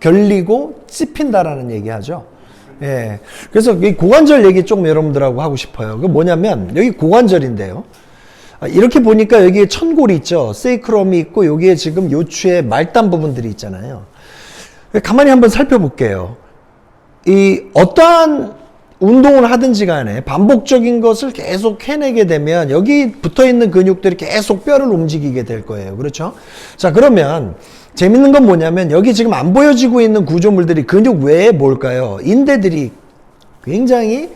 결리고 찝힌다라는 얘기하죠. 예. 그래서 이 고관절 얘기 조금 여러분들하고 하고 싶어요. 그 뭐냐면 여기 고관절인데요. 아, 이렇게 보니까 여기에 천골이 있죠. 세이크럼이 있고 여기에 지금 요추의 말단 부분들이 있잖아요. 가만히 한번 살펴볼게요. 이 어떠한 운동을 하든지 간에 반복적인 것을 계속 해내게 되면 여기 붙어 있는 근육들이 계속 뼈를 움직이게 될 거예요. 그렇죠? 자, 그러면 재밌는 건 뭐냐면 여기 지금 안 보여지고 있는 구조물들이 근육 외에 뭘까요? 인대들이 굉장히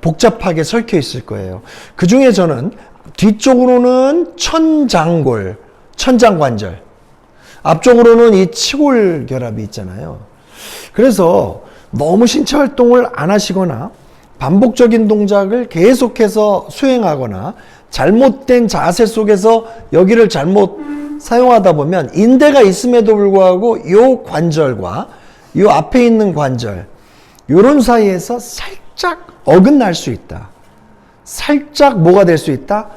복잡하게 설켜 있을 거예요. 그 중에 저는 뒤쪽으로는 천장골, 천장관절, 앞쪽으로는 이 치골 결합이 있잖아요. 그래서 너무 신체 활동을 안 하시거나 반복적인 동작을 계속해서 수행하거나 잘못된 자세 속에서 여기를 잘못 사용하다 보면 인대가 있음에도 불구하고 요 관절과 요 앞에 있는 관절 요런 사이에서 살짝 어긋날 수 있다. 살짝 뭐가 될 수 있다?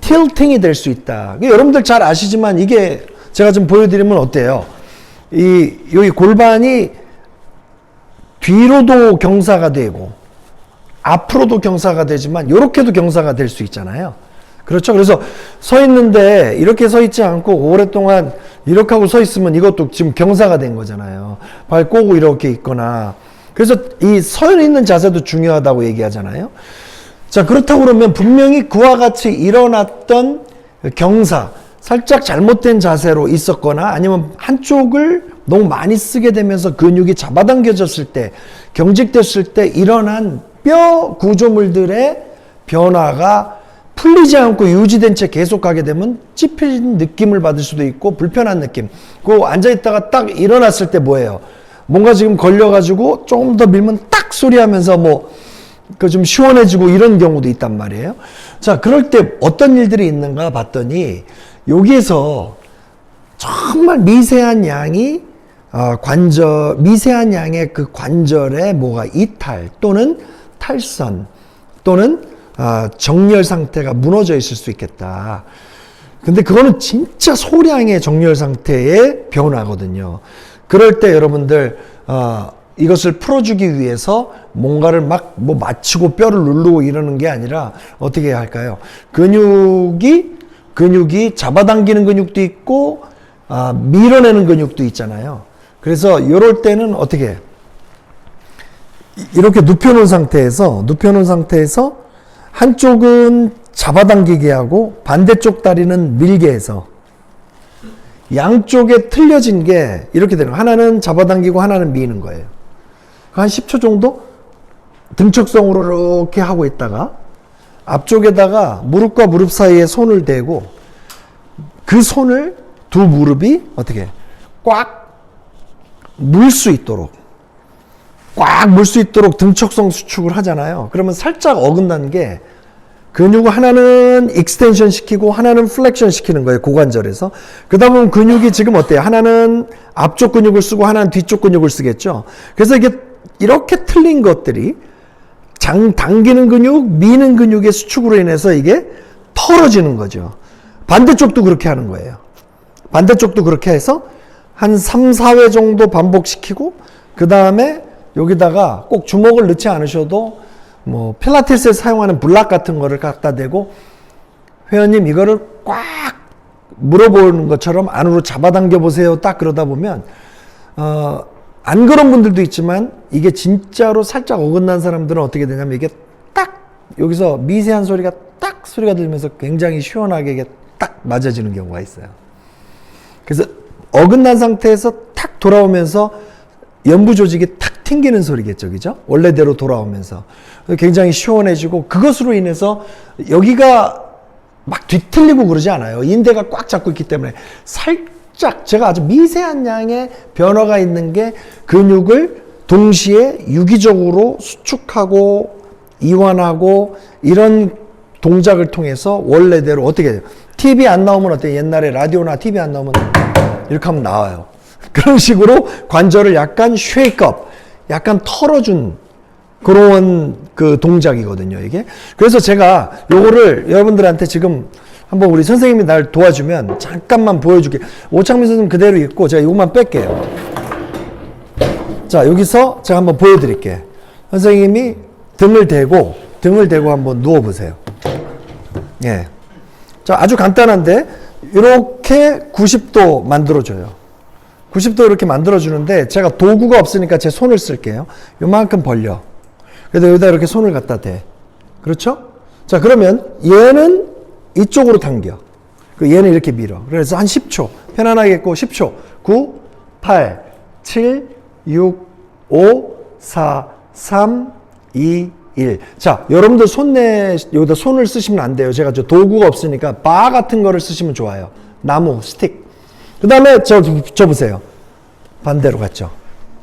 틸팅이 될 수 있다. 여러분들 잘 아시지만 이게 제가 좀 보여드리면 어때요? 이 여기 골반이 뒤로도 경사가 되고 앞으로도 경사가 되지만 이렇게도 경사가 될 수 있잖아요. 그렇죠. 그래서 서 있는데 이렇게 서 있지 않고 오랫동안 이렇게 하고 서 있으면 이것도 지금 경사가 된 거잖아요. 발 꼬고 이렇게 있거나. 그래서 이 서 있는 자세도 중요하다고 얘기하잖아요. 자, 그렇다고 그러면 분명히 그와 같이 일어났던 경사, 살짝 잘못된 자세로 있었거나 아니면 한쪽을 너무 많이 쓰게 되면서 근육이 잡아당겨졌을 때, 경직됐을 때 일어난 뼈 구조물들의 변화가 풀리지 않고 유지된 채 계속 가게 되면 찝힌 느낌을 받을 수도 있고 불편한 느낌. 그 앉아 있다가 딱 일어났을 때 뭐예요? 뭔가 지금 걸려가지고 조금 더 밀면 딱 소리 하면서 뭐, 그 좀 시원해지고 이런 경우도 있단 말이에요. 자, 그럴 때 어떤 일들이 있는가 봤더니 여기에서 정말 미세한 양이 어, 관절 미세한 양의 그 관절에 뭐가 이탈 또는 탈선 또는 어, 정렬 상태가 무너져 있을 수 있겠다. 근데 그거는 진짜 소량의 정렬 상태의 변화거든요. 그럴 때 여러분들 어, 이것을 풀어주기 위해서 뭔가를 막 뭐 맞추고 뼈를 누르고 이러는 게 아니라 어떻게 해야 할까요? 근육이 근육이 잡아당기는 근육도 있고 아, 밀어내는 근육도 있잖아요. 그래서 이럴 때는 어떻게 해? 이렇게 눕혀놓은 상태에서 눕혀놓은 상태에서 한쪽은 잡아당기게 하고 반대쪽 다리는 밀게 해서 양쪽에 틀려진 게 이렇게 되는 거예요. 하나는 잡아당기고 하나는 미는 거예요. 한 10초 정도 등척성으로 이렇게 하고 있다가 앞쪽에다가 무릎과 무릎 사이에 손을 대고 그 손을 두 무릎이 어떻게 꽉 물 수 있도록 꽉 물 수 있도록 등척성 수축을 하잖아요. 그러면 살짝 어긋난 게 근육을 하나는 익스텐션 시키고 하나는 플렉션 시키는 거예요. 고관절에서. 그러다 보면 근육이 지금 어때요? 하나는 앞쪽 근육을 쓰고 하나는 뒤쪽 근육을 쓰겠죠. 그래서 이게 이렇게 틀린 것들이 장 당기는 근육, 미는 근육의 수축으로 인해서 이게 털어지는 거죠. 반대쪽도 그렇게 하는 거예요. 반대쪽도 그렇게 해서 한 3, 4회 정도 반복시키고 그 다음에 여기다가 꼭 주먹을 넣지 않으셔도 뭐 필라테스에 사용하는 블락 같은 거를 갖다 대고 회원님 이거를 꽉 물어보는 것처럼 안으로 잡아당겨 보세요. 딱 그러다 보면 어, 안 그런 분들도 있지만 이게 진짜로 살짝 어긋난 사람들은 어떻게 되냐면 이게 딱 여기서 미세한 소리가 딱 소리가 들면서 굉장히 시원하게 이게 딱 맞아지는 경우가 있어요. 그래서 어긋난 상태에서 탁 돌아오면서 연부 조직이 탁 튕기는 소리겠죠, 그죠? 원래대로 돌아오면서 굉장히 시원해지고 그것으로 인해서 여기가 막 뒤틀리고 그러지 않아요. 인대가 꽉 잡고 있기 때문에 살짝 제가 아주 미세한 양의 변화가 있는 게 근육을 동시에 유기적으로 수축하고 이완하고 이런 동작을 통해서 원래대로 어떻게 돼요? TV 안 나오면 어때요? 옛날에 라디오나 TV 안 나오면 이렇게 하면 나와요. 그런 식으로 관절을 약간 쉐이크업, 약간 털어준 그런 그 동작이거든요, 이게. 그래서 제가 요거를 여러분들한테 지금 한번 우리 선생님이 날 도와주면 잠깐만 보여줄게. 오창민 선생님 그대로 있고 제가 요것만 뺄게요. 자, 여기서 제가 한번 보여드릴게요. 선생님이 등을 대고, 등을 대고 한번 누워보세요. 예. 자, 아주 간단한데, 이렇게 90도 만들어줘요. 90도 이렇게 만들어주는데, 제가 도구가 없으니까 제 손을 쓸게요. 요만큼 벌려. 그래서 여기다 이렇게 손을 갖다 대. 그렇죠? 자, 그러면 얘는 이쪽으로 당겨. 그 얘는 이렇게 밀어. 그래서 한 10초. 편안하게 했고, 10초. 9, 8, 7, 6, 5, 4, 3, 2, 1. 자, 여러분들 손내, 여기다 손을 쓰시면 안 돼요. 제가 저 도구가 없으니까 바 같은 거를 쓰시면 좋아요. 나무, 스틱. 그 다음에 저, 저 보세요. 반대로 갔죠.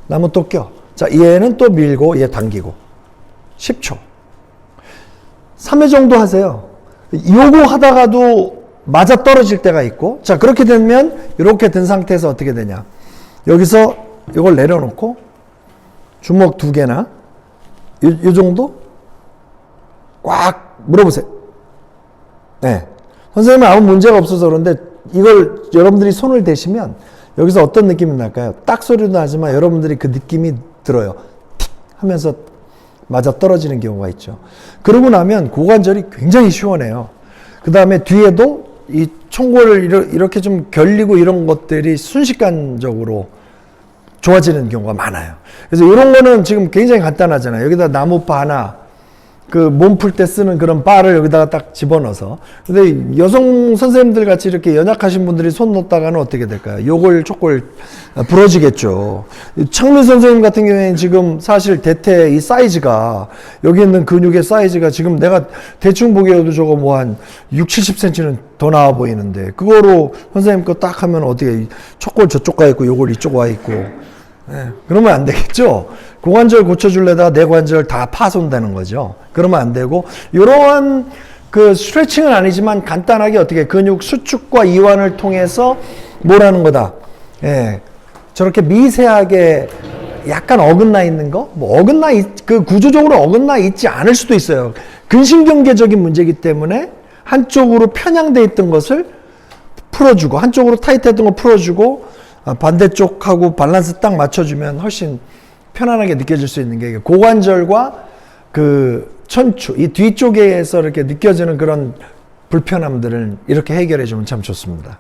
나무 또 껴. 자, 얘는 또 밀고, 얘 당기고. 10초. 3회 정도 하세요. 요거 하다가도 맞아 떨어질 때가 있고, 자, 그렇게 되면 이렇게 든 상태에서 어떻게 되냐. 여기서 이걸 내려놓고, 주먹 두 개나, 요, 요 정도? 꽉 물어보세요. 네. 선생님은 아무 문제가 없어서 그런데 이걸 여러분들이 손을 대시면 여기서 어떤 느낌이 날까요? 딱 소리도 나지만 여러분들이 그 느낌이 들어요. 틱 하면서 맞아 떨어지는 경우가 있죠. 그러고 나면 고관절이 굉장히 시원해요. 그 다음에 뒤에도 이 총골을 이렇게 좀 결리고 이런 것들이 순식간적으로 좋아지는 경우가 많아요. 그래서 이런 거는 지금 굉장히 간단하잖아요. 여기다 나무바 하나, 그 몸 풀 때 쓰는 그런 바를 여기다가 딱 집어넣어서. 근데 여성 선생님들 같이 이렇게 연약하신 분들이 손 놓다가는 어떻게 될까요? 요걸 초골 부러지겠죠. 창민 선생님 같은 경우에는 지금 사실 대퇴 이 사이즈가 여기 있는 근육의 사이즈가 지금 내가 대충 보기에도 저거 뭐 한 6, 70cm는 더 나와 보이는데 그거로 선생님 거 딱 하면 어떻게 초골 저쪽 가 있고 요걸 이쪽 와 있고 예, 그러면 안 되겠죠. 고관절 고쳐줄래다가 내 관절 다 파손되는 거죠. 그러면 안 되고 이러한 그 스트레칭은 아니지만 간단하게 어떻게 근육 수축과 이완을 통해서 뭘 하는 거다. 예, 저렇게 미세하게 약간 어긋나 있는 거, 뭐 어긋나 있, 그 구조적으로 어긋나 있지 않을 수도 있어요. 근신경계적인 문제이기 때문에 한쪽으로 편향돼 있던 것을 풀어주고 한쪽으로 타이트했던 거 풀어주고 아, 반대쪽하고 밸런스 딱 맞춰주면 훨씬 편안하게 느껴질 수 있는 게 고관절과 그 천추 이 뒤쪽에서 이렇게 느껴지는 그런 불편함들을 이렇게 해결해 주면 참 좋습니다.